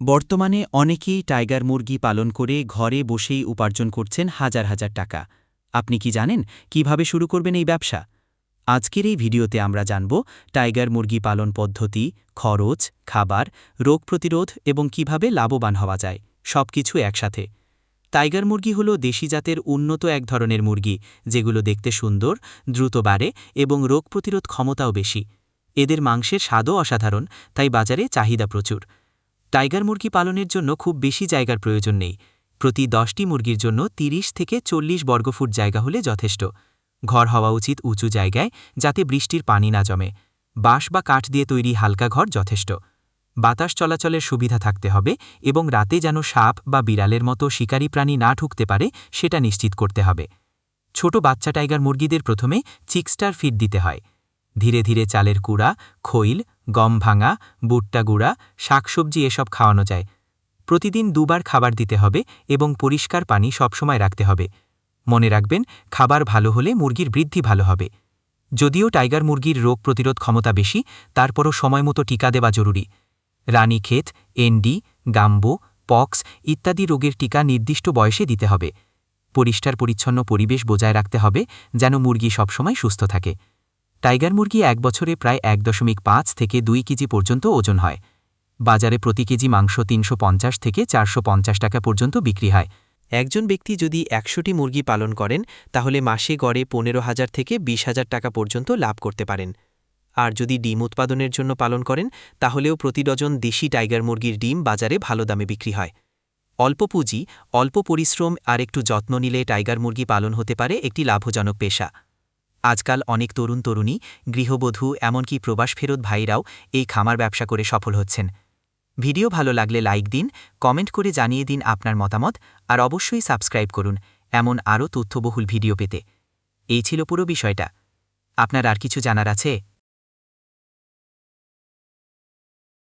বর্তমানে অনেকেই টাইগার মুরগি পালন করে ঘরে বসেই উপার্জন করছেন হাজার হাজার টাকা। আপনি কি জানেন কীভাবে শুরু করবেন এই ব্যবসা? আজকের এই ভিডিওতে আমরা জানব টাইগার মুরগি পালন পদ্ধতি, খরচ, খাবার, রোগ প্রতিরোধ এবং কীভাবে লাভবান হওয়া যায়, সবকিছু একসাথে। টাইগার মুরগি হল দেশি জাতের উন্নত এক ধরনের মুরগি, যেগুলো দেখতে সুন্দর, দ্রুত বাড়ে এবং রোগ প্রতিরোধ ক্ষমতাও বেশি। এদের মাংসের স্বাদও অসাধারণ, তাই বাজারে চাহিদা প্রচুর। টাইগার মুরগি পালনের জন্য খুব বেশি জায়গার প্রয়োজন নেই। প্রতি দশটি মুরগির জন্য ৩০ থেকে চল্লিশ বর্গফুট জায়গা হলে যথেষ্ট। ঘর হওয়া উচিত উঁচু জায়গায় যাতে বৃষ্টির পানি না জমে। বাঁশ বা কাঠ দিয়ে তৈরি হালকা ঘর যথেষ্ট। বাতাস চলাচলের সুবিধা থাকতে হবে এবং রাতে যেন সাপ বা বিড়ালের মতো শিকারী প্রাণী না ঢুকতে পারে সেটা নিশ্চিত করতে হবে। ছোট বাচ্চা টাইগার মুরগিদের প্রথমে চিকস্টার ফিড দিতে হয়। ধীরে ধীরে চালের কুড়া খৈল, গম ভাঙা, ভুট্টা গুঁড়া, শাকসবজি এসব খাওয়ানো যায়। প্রতিদিন দুবার খাবার দিতে হবে এবং পরিষ্কার পানি সবসময় রাখতে হবে। মনে রাখবেন, খাবার ভালো হলে মুরগির বৃদ্ধি ভালো হবে। যদিও টাইগার মুরগির রোগ প্রতিরোধ ক্ষমতা বেশি, তারপরও সময়মতো টিকা দেওয়া জরুরি। রানীক্ষেত এনডি গাম্বো, পক্স ইত্যাদি রোগের টিকা নির্দিষ্ট বয়সে দিতে হবে। পরিষ্কার পরিচ্ছন্ন পরিবেশ বজায় রাখতে হবে যেন মুরগি সবসময় সুস্থ থাকে। টাইগার মুরগি এক বছরে প্রায় এক দশমিক পাঁচ থেকে দুই কেজি পর্যন্ত ওজন হয়। বাজারে প্রতি কেজি মাংস তিনশো পঞ্চাশ থেকে চারশো পঞ্চাশ টাকা পর্যন্ত বিক্রি হয়। একজন ব্যক্তি যদি একশোটি মুরগি পালন করেন, তাহলে মাসে গড়ে পনেরো হাজার থেকে বিশ হাজার টাকা পর্যন্ত লাভ করতে পারেন। আর যদি ডিম উৎপাদনের জন্য পালন করেন, তাহলেও প্রতি ডজন দেশি টাইগার মুরগির ডিম বাজারে ভালো দামে বিক্রি হয়। অল্প পুঁজি, অল্প পরিশ্রম আর একটু যত্ন নিলে টাইগার মুরগি পালন হতে পারে একটি লাভজনক পেশা। আজকাল অনেক তরুণ তরুণী, গৃহবধূ, এমনকি প্রবাস ফেরত ভাইরাও এই খামার ব্যবসা করে সফল হচ্ছেন। ভিডিও ভালো লাগলে লাইক দিন, কমেন্ট করে জানিয়ে দিন আপনার মতামত, আর অবশ্যই সাবস্ক্রাইব করুন, এমন আরও তথ্যবহুল ভিডিও পেতে। এই ছিল পুরো বিষয়টা। আপনার আর কিছু জানার আছে?